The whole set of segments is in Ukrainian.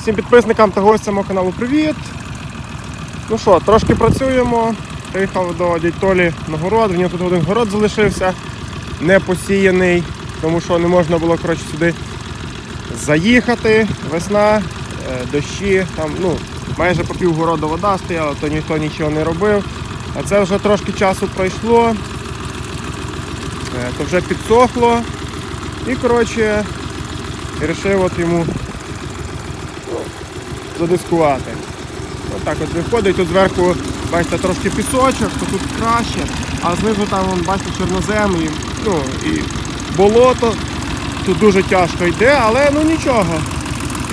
Всім підписникам та гостям мого каналу привіт. Ну що, трошки працюємо. Приїхав до дядь Толі на город, в нього тут один город залишився, не посіяний, тому що не можна було коротше, сюди заїхати. Весна, е, дощі, там ну, майже по півгороду вода стояла, то ніхто нічого не робив. А це вже трошки часу пройшло, е, то вже підсохло. І коротше, вирішив от йому задискувати. Ось так от виходить, тут зверху, бачите, трошки пісочок, то тут краще, а знизу там, вон, бачите, чорнозем і, ну, і болото. Тут дуже тяжко йде, але ну нічого.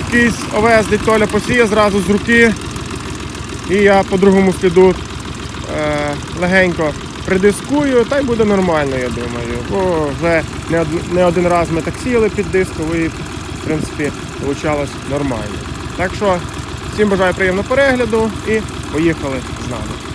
Якийсь овес Толя посіє зразу з руки. І я по другому сліду е, легенько придискую, та й буде нормально, я думаю. Бо вже не, не один раз ми так сіяли під диску і, в принципі, вийшло нормально. Так що всім бажаю приємного перегляду і поїхали з нами.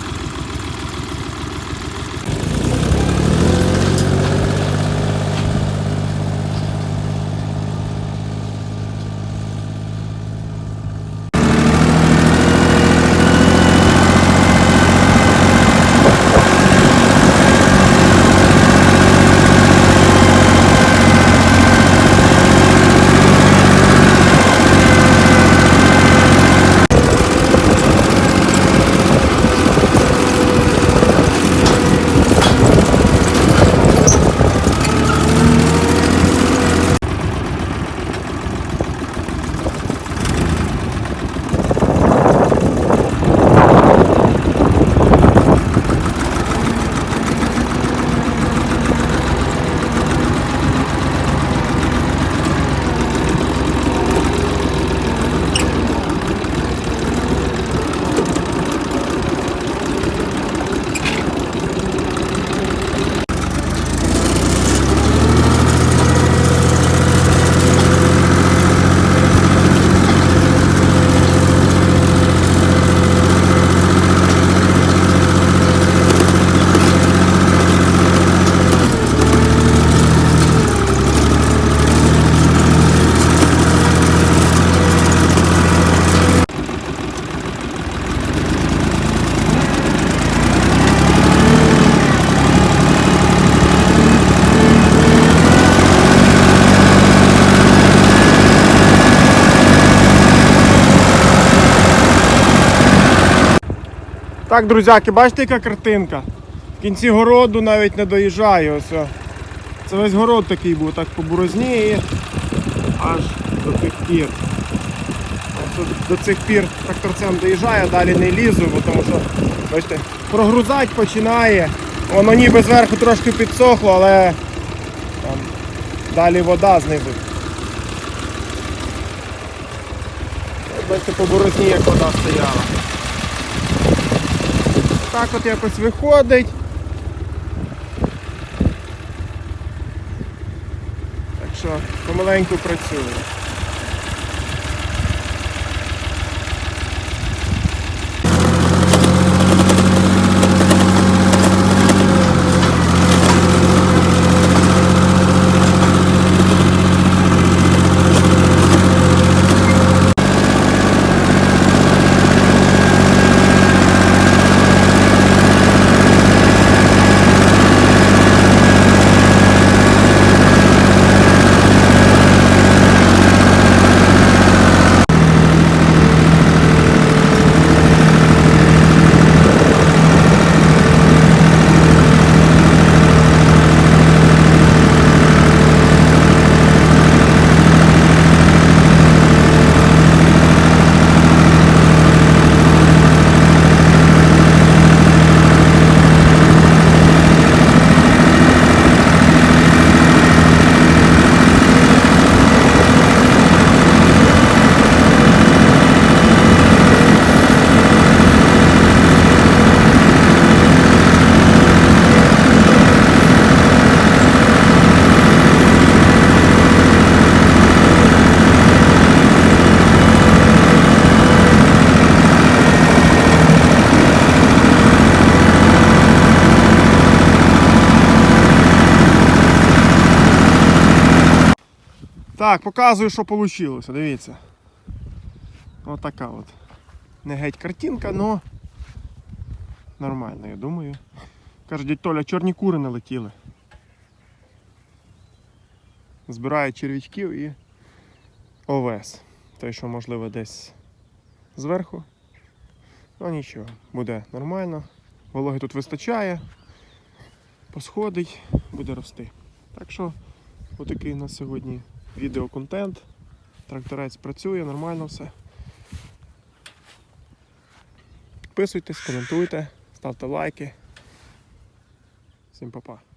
Так, друзяки, бачите, яка картинка? В кінці городу навіть не доїжджаю. Ось. Це весь город такий був, так по і аж до тих пір. До цих пір тракторцем доїжджає, далі не лізу, бо тому що, бачите, прогрузати починає. Воно ніби зверху трошки підсохло, але там, далі вода знизу. Бачите, по борозні як вода стояла. Так от якось виходить. Так що помаленьку працюю. Так, показую, що вийшло. Дивіться. Отака от. Не геть картинка, но нормально, я думаю. Каже, дядь Толя, чорні кури налетіли. Збирає черв'ячків і овес. Той, що можливо десь зверху. Ну нічого, буде нормально. Вологи тут вистачає, посходить, буде рости. Так що, отакий у нас сьогодні відеоконтент. Тракторець працює, нормально все. Підписуйтесь, коментуйте, ставте лайки. Всім па-па.